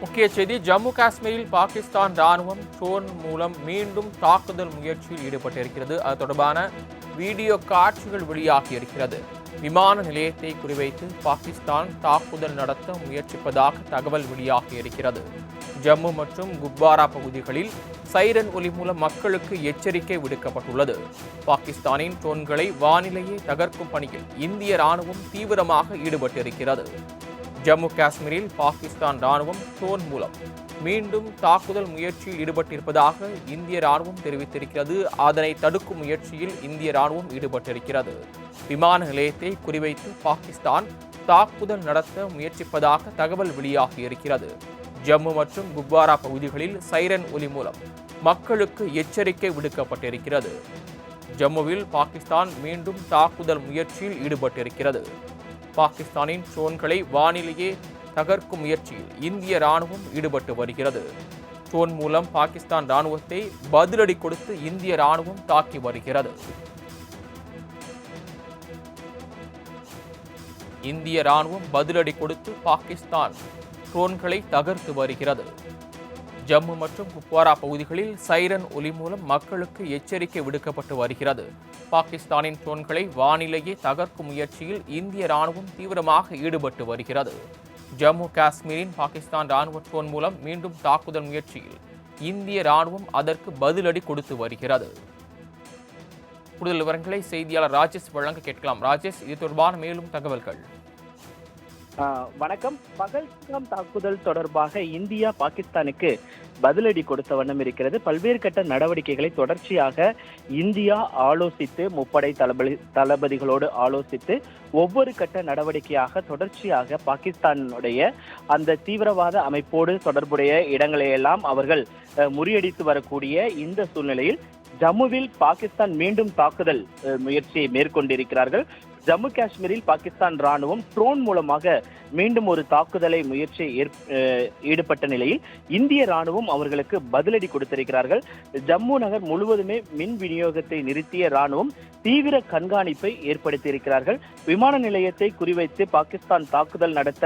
முக்கிய செய்தி ஜம்மு காஷ்மீரில் பாகிஸ்தான் ராணுவம் ட்ரோன் மூலம் மீண்டும் தாக்குதல் முயற்சியில் ஈடுபட்டிருக்கிறது. அது தொடர்பான வீடியோ காட்சிகள் வெளியாகி இருக்கிறது. விமான நிலையத்தை குறிவைத்து பாகிஸ்தான் தாக்குதல் நடத்த முயற்சிப்பதாக தகவல் வெளியாகி இருக்கிறது. ஜம்மு மற்றும் குப்வாரா பகுதிகளில் சைரன் ஒலி மூலம் மக்களுக்கு எச்சரிக்கை விடுக்கப்பட்டுள்ளது. பாகிஸ்தானின் ட்ரோன்களை வானிலையே தகர்க்கும் பணியில் இந்திய ராணுவம் தீவிரமாக ஈடுபட்டிருக்கிறது. ஜம்மு காஷ்மீரில் பாகிஸ்தான் ராணுவம் ட்ரோன் மூலம் மீண்டும் தாக்குதல் முயற்சியில் ஈடுபட்டிருப்பதாக இந்திய ராணுவம் தெரிவித்திருக்கிறது. அதனை தடுக்கும் முயற்சியில் இந்திய ராணுவம் ஈடுபட்டிருக்கிறது. விமான நிலையத்தை குறிவைத்து பாகிஸ்தான் தாக்குதல் நடத்த முயற்சிப்பதாக தகவல் வெளியாகி இருக்கிறது. ஜம்மு மற்றும் குப்வாரா பகுதிகளில் சைரன் ஒலி மூலம் மக்களுக்கு எச்சரிக்கை விடுக்கப்பட்டிருக்கிறது. ஜம்முவில் பாகிஸ்தான் மீண்டும் தாக்குதல் முயற்சியில் ஈடுபட்டிருக்கிறது. பாகிஸ்தானின் ட்ரோன்களை வானிலேயே தகர்க்கும் முயற்சியில் இந்திய ராணுவம் ஈடுபட்டு வருகிறது. ட்ரோன் மூலம் பாகிஸ்தான் ராணுவத்தை பதிலடி கொடுத்து இந்திய ராணுவம் தாக்கி வருகிறது. இந்திய ராணுவம் பதிலடி கொடுத்து பாகிஸ்தான் ட்ரோன்களை தகர்த்து வருகிறது. ஜம்மு மற்றும் குப்வாரா பகுதிகளில் சைரன் ஒலி மூலம் மக்களுக்கு எச்சரிக்கை விடுக்கப்பட்டு வருகிறது. பாகிஸ்தானின் தூண்களை வானிலேயே தகர்க்கும் முயற்சியில் இந்திய ராணுவம் தீவிரமாக ஈடுபட்டு வருகிறது. ஜம்மு காஷ்மீரின் பாகிஸ்தான் ராணுவ ட்ரோன் மூலம் மீண்டும் தாக்குதல் முயற்சியில் இந்திய ராணுவம் அதற்கு பதிலடி கொடுத்து வருகிறது. கூடுதல் விவரங்களை செய்தியாளர் ராஜேஷ் வழங்க கேட்கலாம். ராஜேஷ் இது தொடர்பான மேலும் தகவல்கள். ஆஹ் வணக்கம். பகல்காம் தாக்குதல் தொடர்பாக இந்தியா பாகிஸ்தானுக்கு பதிலடி கொடுத்த வண்ணம் இருக்கிறது. பல்வேறு கட்ட நடவடிக்கைகளை தொடர்ச்சியாக இந்தியா ஆலோசித்து முப்படை தளபதி தளபதிகளோடு ஆலோசித்து ஒவ்வொரு கட்ட நடவடிக்கையாக தொடர்ச்சியாக பாகிஸ்தானுடைய அந்த தீவிரவாத அமைப்போடு தொடர்புடைய இடங்களை எல்லாம் அவர்கள் முறியடித்து வரக்கூடிய இந்த சூழ்நிலையில் ஜம்முவில் பாகிஸ்தான் மீண்டும் தாக்குதல் முயற்சியை மேற்கொண்டிருக்கிறார்கள். ஜம்மு காஷ்மீரில் பாகிஸ்தான் ராணுவம் ட்ரோன் மூலமாக மீண்டும் ஒரு தாக்குதலை முயற்சி ஈடுபட்ட நிலையில் இந்திய ராணுவம் அவர்களுக்கு பதிலடி கொடுத்திருக்கிறார்கள். ஜம்மு நகர் முழுவதுமே மின் விநியோகத்தை நிறுத்திய ராணுவம் தீவிர கண்காணிப்பை ஏற்படுத்தியிருக்கிறார்கள். விமான நிலையத்தை குறிவைத்து பாகிஸ்தான் தாக்குதல் நடத்த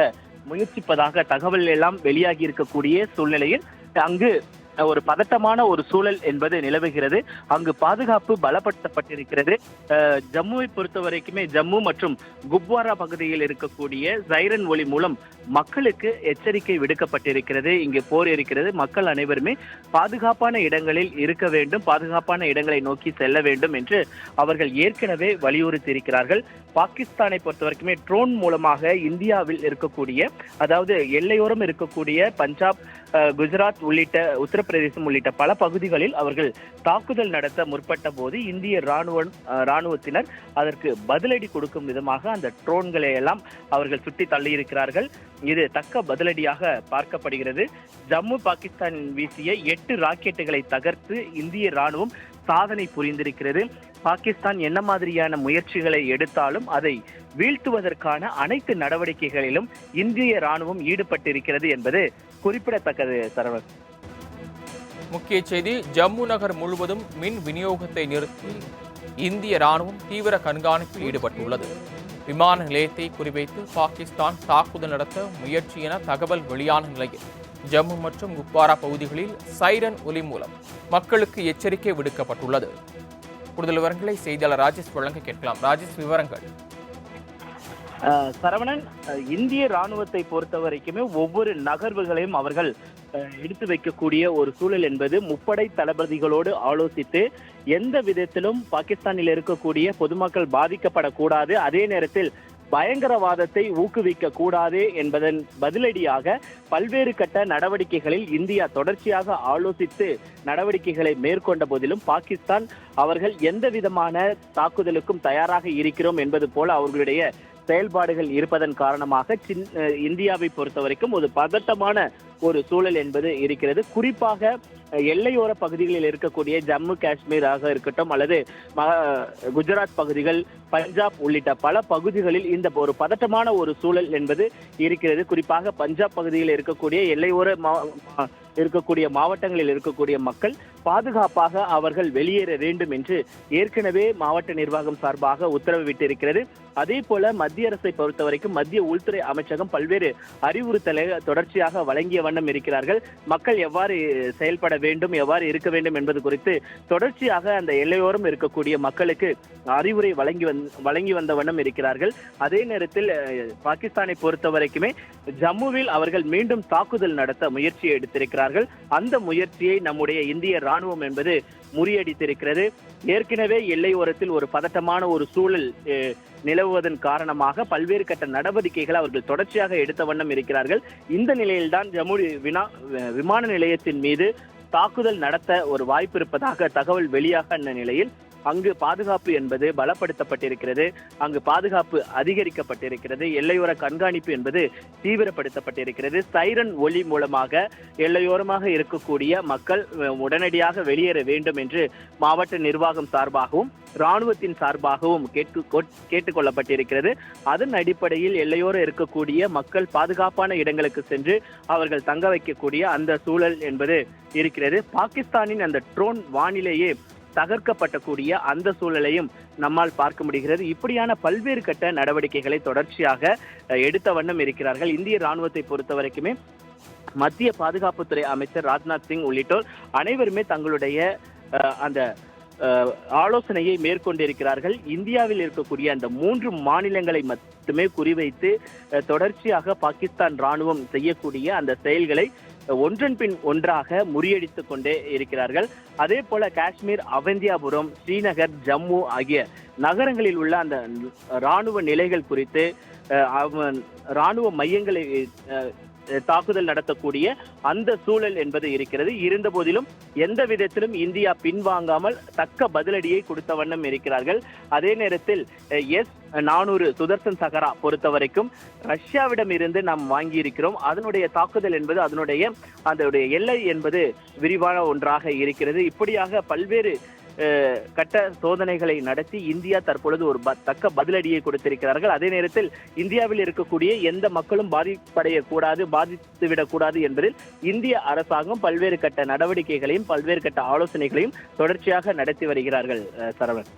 முயற்சிப்பதாக தகவல் எல்லாம் வெளியாகி இருக்கக்கூடிய சூழ்நிலையில் அங்கு ஒரு பதட்டமான ஒரு சூழல் என்பது நிலவுகிறது. அங்கு பாதுகாப்பு பலப்படுத்தப்பட்டிருக்கிறது. ஜம்முவை பொறுத்த வரைக்குமே ஜம்மு மற்றும் குப்வாரா பகுதியில் இருக்கக்கூடிய சைரன் ஒளி மூலம் மக்களுக்கு எச்சரிக்கை விடுக்கப்பட்டிருக்கிறது. இங்கு போர் இருக்கிறது. மக்கள் அனைவருமே பாதுகாப்பான இடங்களில் இருக்க வேண்டும். பாதுகாப்பான இடங்களை நோக்கி செல்ல வேண்டும் என்று அவர்கள் ஏற்கனவே வலியுறுத்தி இருக்கிறார்கள் பாகிஸ்தானை பொறுத்த வரைக்குமே ட்ரோன் மூலமாக இந்தியாவில் இருக்கக்கூடிய அதாவது எல்லையோரம் இருக்கக்கூடிய பஞ்சாப் குஜராத் உள்ளிட்ட உத்தரப்பிரதேசம் உள்ளிட்ட பல பகுதிகளில் அவர்கள் தாக்குதல் நடத்த முற்பட்ட போது இந்திய ராணுவ ராணுவத்தினர் அதற்கு பதிலடி கொடுக்கும் விதமாக அந்த ட்ரோன்களை எல்லாம் அவர்கள் சுட்டி தள்ளியிருக்கிறார்கள். இது தக்க பதிலடியாக பார்க்கப்படுகிறது. ஜம்மு பாகிஸ்தான் வீசிய எட்டு ராக்கெட்டுகளை தகர்த்து இந்திய ராணுவம் சாதனை புரிந்திருக்கிறது. பாகிஸ்தான் என்ன மாதிரியான முயற்சிகளை எடுத்தாலும் அதை வீழ்த்துவதற்கான அனைத்து நடவடிக்கைகளிலும் இந்திய ராணுவம் ஈடுபட்டிருக்கிறது என்பது குறிப்பிடத்தக்கது சரவணன். முக்கிய செய்தி ஜம்மு நகர் முழுவதும் மின் விநியோகத்தை நிறுத்தி இந்திய ராணுவம் தீவிர கண்காணிப்பில் ஈடுபட்டுள்ளது. விமான நிலையத்தை குறிவைத்து பாகிஸ்தான் தாக்குதல் நடத்த முயற்சி என தகவல் வெளியான நிலையில் ஜம்மு மற்றும் குப்வாரா பகுதிகளில் சைரன் ஒலி மூலம் மக்களுக்கு எச்சரிக்கை விடுக்கப்பட்டுள்ளது. கூடுதல் விவரங்களை செய்தியாளர் ராஜேஷ் வழங்க கேட்கலாம். ராஜேஷ் விவரங்கள். சரவணன் இந்திய ராணுவத்தை பொறுத்த வரைக்குமே ஒவ்வொரு நகர்வுகளையும் அவர்கள் எடுத்து வைக்கக்கூடிய ஒரு சூழல் என்பது முப்படை தளபதிகளோடு ஆலோசித்து எந்த விதத்திலும் பாகிஸ்தானில் இருக்கக்கூடிய பொதுமக்கள் பாதிக்கப்படக்கூடாது. அதே நேரத்தில் பயங்கரவாதத்தை ஊக்குவிக்க கூடாது என்பதன் பதிலடியாக பல்வேறு கட்ட நடவடிக்கைகளில் இந்தியா தொடர்ச்சியாக ஆலோசித்து நடவடிக்கைகளை மேற்கொண்ட போதிலும் பாகிஸ்தான் அவர்கள் எந்த விதமான தாக்குதலுக்கும் தயாராக இருக்கிறோம் என்பது போல அவர்களுடைய செயல்பாடுகள் இருப்பதன் காரணமாக சின் இந்தியாவை பொறுத்த வரைக்கும் ஒரு பதட்டமான ஒரு சூழல் என்பது இருக்கிறது. குறிப்பாக எல்லையோர பகுதிகளில் இருக்கக்கூடிய ஜம்மு காஷ்மீராக இருக்கட்டும் அல்லது ம- குஜராத் பகுதிகள் பஞ்சாப் உள்ளிட்ட பல பகுதிகளில் இந்த ஒரு பதட்டமான ஒரு சூழல் என்பது இருக்கிறது. குறிப்பாக பஞ்சாப் பகுதியில் இருக்கக்கூடிய எல்லையோர மா- இருக்கக்கூடிய மாவட்டங்களில் இருக்கக்கூடிய மக்கள் பாதுகாப்பாக அவர்கள் வெளியேற வேண்டும் என்று ஏற்கனவே மாவட்ட நிர்வாகம் சார்பாக உத்தரவிட்டிருக்கிறது. அதே போல மத்திய அரசை பொறுத்த வரைக்கும் மத்திய உள்துறை அமைச்சகம் பல்வேறு அறிவுறுத்தலை தொடர்ச்சியாக வழங்கிய வண்ணம் இருக்கிறார்கள். மக்கள் எவ்வாறு செயல்பட வேண்டும் எவ்வாறு இருக்க வேண்டும் என்பது குறித்து தொடர்ச்சியாக அந்த எல்லையோரம் இருக்கக்கூடிய மக்களுக்கு அறிவுரை வழங்கி வந் வழங்கி வந்த வண்ணம் இருக்கிறார்கள். அதே நேரத்தில் பாகிஸ்தானை பொறுத்த வரைக்குமே ஜம்முவில் அவர்கள் மீண்டும் தாக்குதல் நடத்த முயற்சியை எடுத்திருக்கிறார்கள். அந்த முயற்சியை நம்முடைய இந்திய ராணுவம் என்பது முறியடித்திருக்கிறது. ஏற்கனவே எல்லையோரத்தில் ஒரு பதட்டமான ஒரு சூழல் நிலவுவதன் காரணமாக பல்வேறு கட்ட நடவடிக்கைகள் அவர்கள் தொடர்ச்சியாக எடுத்த வண்ணம் இருக்கிறார்கள். இந்த நிலையில்தான் ஜம்மு வினா விமான நிலையத்தின் மீது தாக்குதல் நடத்த ஒரு வாய்ப்பு இருப்பதாக தகவல் வெளியாக நிலையில் அங்கு பாதுகாப்பு என்பது பலப்படுத்தப்பட்டிருக்கிறது. அங்கு பாதுகாப்பு அதிகரிக்கப்பட்டிருக்கிறது. எல்லையோர கண்காணிப்பு என்பது தீவிரப்படுத்தப்பட்டிருக்கிறது. சைரன் ஒளி மூலமாக எல்லையோரமாக இருக்கக்கூடிய மக்கள் உடனடியாக வெளியேற வேண்டும் என்று மாவட்ட நிர்வாகம் சார்பாகவும் ராணுவத்தின் சார்பாகவும் கேட்டு கொட்- கேட்டுக்கொள்ளப்பட்டிருக்கிறது. அதன் அடிப்படையில் எல்லையோர இருக்கக்கூடிய மக்கள் பாதுகாப்பான இடங்களுக்கு சென்று அவர்கள் தங்க வைக்கக்கூடிய அந்த சூழல் என்பது இருக்கிறது. பாகிஸ்தானின் அந்த ட்ரோன் வானிலேயே தகர்க்கப்பட்டக்கூடிய அந்த சூழலையும் நம்மால் பார்க்க முடிகிறது. இப்படியான பல்வேறு கட்ட நடவடிக்கைகளை தொடர்ச்சியாக எடுத்த வண்ணம் இருக்கிறார்கள். இந்திய ராணுவத்தை பொறுத்த வரைக்குமே மத்திய பாதுகாப்புத்துறை அமைச்சர் ராஜ்நாத் சிங் உள்ளிட்டோர் அனைவருமே தங்களுடைய அந்த ஆலோசனையை மேற்கொண்டிருக்கிறார்கள். இந்தியாவில் இருக்கக்கூடிய அந்த மூன்று மாநிலங்களை மட்டுமே குறிவைத்து தொடர்ச்சியாக பாகிஸ்தான் ராணுவம் செய்யக்கூடிய அந்த செயல்களை ஒன்றன் பின் ஒன்றாக முறியடித்து கொண்டே இருக்கிறார்கள். அதே போல காஷ்மீர் அவந்தியாபுரம் ஸ்ரீநகர் ஜம்மு ஆகிய நகரங்களில் உள்ள அந்த ராணுவ நிலைகள் குறித்து அவன் ராணுவ மையங்களை தாக்குதல் நடத்தக்கூடிய அந்த சூழல் என்பது இருக்கிறது. இருந்த போதிலும் எந்த விதத்திலும் இந்தியா பின்வாங்காமல் தக்க பதிலடியை கொடுத்த வண்ணம் இருக்கிறார்கள். அதே நேரத்தில் எஸ் நானூறு சுதர்சன் சகரா பொறுத்த வரைக்கும் ரஷ்யாவிடம் இருந்து நாம் வாங்கி இருக்கிறோம் அதனுடைய தாக்குதல் என்பது அதனுடைய அதனுடைய எல்லை என்பது விரிவான ஒன்றாக இருக்கிறது. இப்படியாக பல்வேறு கட்ட சோதனைகளை நடத்தி இந்தியா தற்பொழுது ஒரு தக்க பதிலடியை கொடுத்திருக்கிறார்கள். அதே நேரத்தில் இந்தியாவில் இருக்கக்கூடிய எந்த மக்களும் பாதிப்படையக்கூடாது பாதித்துவிடக்கூடாது என்பதில் இந்திய அரசாங்கம் பல்வேறு கட்ட நடவடிக்கைகளையும் பல்வேறு கட்ட ஆலோசனைகளையும் தொடர்ச்சியாக நடத்தி வருகிறார்கள் சரவணன்.